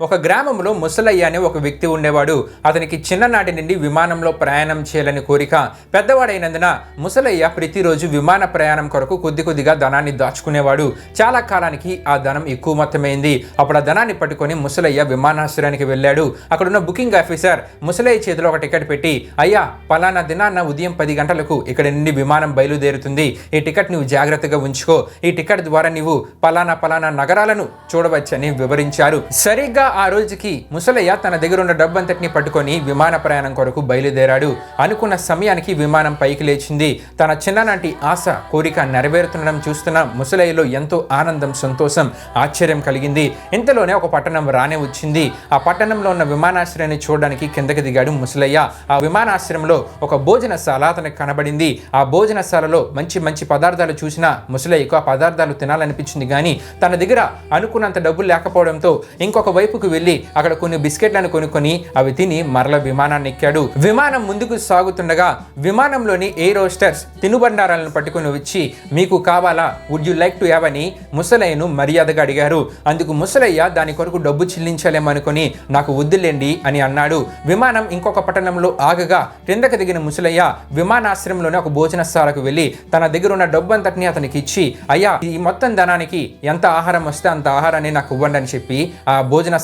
ఒక గ్రామంలో ముసలయ్య అనే ఒక వ్యక్తి ఉండేవాడు. అతనికి చిన్ననాటి నుండి విమానంలో ప్రయాణం చేయాలని కోరిక. పెద్దవాడైనందున ముసలయ్య ప్రతిరోజు విమాన ప్రయాణం కొరకు కొద్ది కొద్దిగా ధనాన్ని దాచుకునేవాడు. చాలా కాలానికి ఆ ధనం ఎక్కువ మొత్తమైంది. అప్పుడు ఆ ధనాన్ని పట్టుకొని ముసలయ్య విమానాశ్రయానికి వెళ్ళాడు. అక్కడున్న బుకింగ్ ఆఫీసర్ ముసలయ్య చేతిలో ఒక టికెట్ పెట్టి అయ్యా పలానా దినాన్న ఉదయం పది గంటలకు ఇక్కడ నుండి విమానం బయలుదేరుతుంది. ఈ టికెట్ నువ్వు జాగ్రత్తగా ఉంచుకో. ఈ టికెట్ ద్వారా నీవు పలానా పలానా నగరాలను చూడవచ్చని వివరించారు. సరిగ్గా ఆ రోజుకి ముసలయ్య తన దగ్గర ఉన్న డబ్బంతటిని పట్టుకొని విమాన ప్రయాణం కొరకు బయలుదేరాడు. అనుకున్న సమయానికి విమానం పైకి లేచింది. తన చిన్ననాటి ఆశ కోరిక నెరవేరుతుండడం చూస్తున్న ముసలయ్యలో ఎంతో ఆనందం సంతోషం ఆశ్చర్యం కలిగింది. ఇంతలోనే ఒక పట్టణం రానే వచ్చింది. ఆ పట్టణంలో ఉన్న విమానాశ్రయాన్ని చూడడానికి కిందకి దిగాడు ముసలయ్య. ఆ విమానాశ్రయంలో ఒక భోజనశాల అతనికి కనబడింది. ఆ భోజనశాలలో మంచి మంచి పదార్థాలు చూసిన ముసలయ్యకు ఆ పదార్థాలు తినాలనిపించింది కానీ తన దగ్గర అనుకున్నంత డబ్బులు లేకపోవడంతో ఇంకొక వైపు వైపుకు వెళ్ళి అక్కడ కొన్ని బిస్కెట్లను కొనుక్కొని అవి తిని మరల విమానాన్ని ఎక్కాడు. విమానం ముందుకు సాగుతుండగా విమానంలోని ఎయిర్ హోస్టర్స్ తినుబండారాలను పట్టుకొని వచ్చి మీకు కావాలా? Would you like to have అని ముసలయ్యను మర్యాదగా అడిగారు. అందుకు ముసలయ్య దాని కొరకు డబ్బు చెల్లించలేమనుకొని నాకు వద్దులేండి అని అన్నాడు. విమానం ఇంకొక పట్టణంలో ఆగగా క్రిందకు దిగిన ముసలయ్య విమానాశ్రయంలోనే ఒక భోజనశాలకు వెళ్ళి తన దగ్గర ఉన్న డబ్బు అంతటిని అతనికి ఇచ్చి అయ్యా ఈ మొత్తం ధనానికి ఎంత ఆహారం వస్తే అంత ఆహారాన్ని నాకు ఇవ్వండి అని చెప్పి ఆ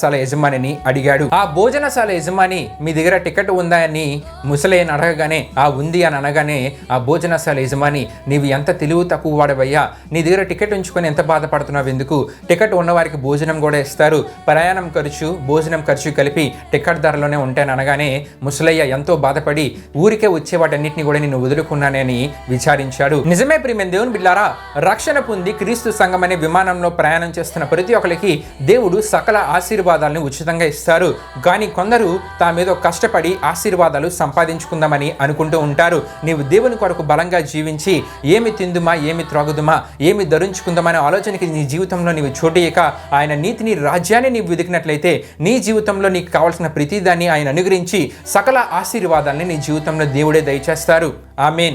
భోజనశాల యజమానిని అడిగాడు. ఆ భోజనశాల యజమాని మీ దగ్గర టికెట్ ఉందా అని ముసలేని అడగగానే ఆ ఉంది అని అనగానే ఆ భోజనశాల యజమాని నీవు ఎంత తెలివి తక్కువ వాడవయ్యా? నీ దగ్గర టికెట్ ఉంచుకొని ఎంత బాధపడుతున్నావు ఎందుకు? టికెట్ ఉన్నవారికి భోజనం కూడా ఇస్తారు. ప్రయాణం ఖర్చు భోజనం ఖర్చు కలిపి టికెట్ ధరలోనే ఉంటాను అనగానే ముసలయ్య ఎంతో బాధపడి ఊరికే వచ్చే వాటన్నిటిని కూడా నేను వదులుకున్నానని విచారించాడు. నిజమే ప్రియమైన దేవుని బిడ్డారా రక్షణ పొంది క్రీస్తు సంఘం అనే విమానంలో ప్రయాణం చేస్తున్న ప్రతి ఒక్కరికి దేవుడు సకల ఆశీర్వాదాలను ఉచితంగా ఇస్తారు. కానీ కొందరు తా మీద కష్టపడి ఆశీర్వాదాలు సంపాదించుకుందామని అనుకుంటూ ఉంటారు. నీవు దేవుని కొరకు బలంగా జీవించి ఏమి తిందుమా ఏమి త్రాగుదుమా ఏమి ధరించుకుందామనే ఆలోచనకి నీ జీవితంలో నీవు చోటేయక ఆయన నీతిని రాజ్యాన్ని నీవు వెతికినట్లయితే నీ జీవితంలో నీకు కావాల్సిన ప్రతిదాన్ని ఆయన అనుగ్రహించి సకల ఆశీర్వాదాన్ని నీ జీవితంలో దేవుడే దయచేస్తారు. ఆమెన్.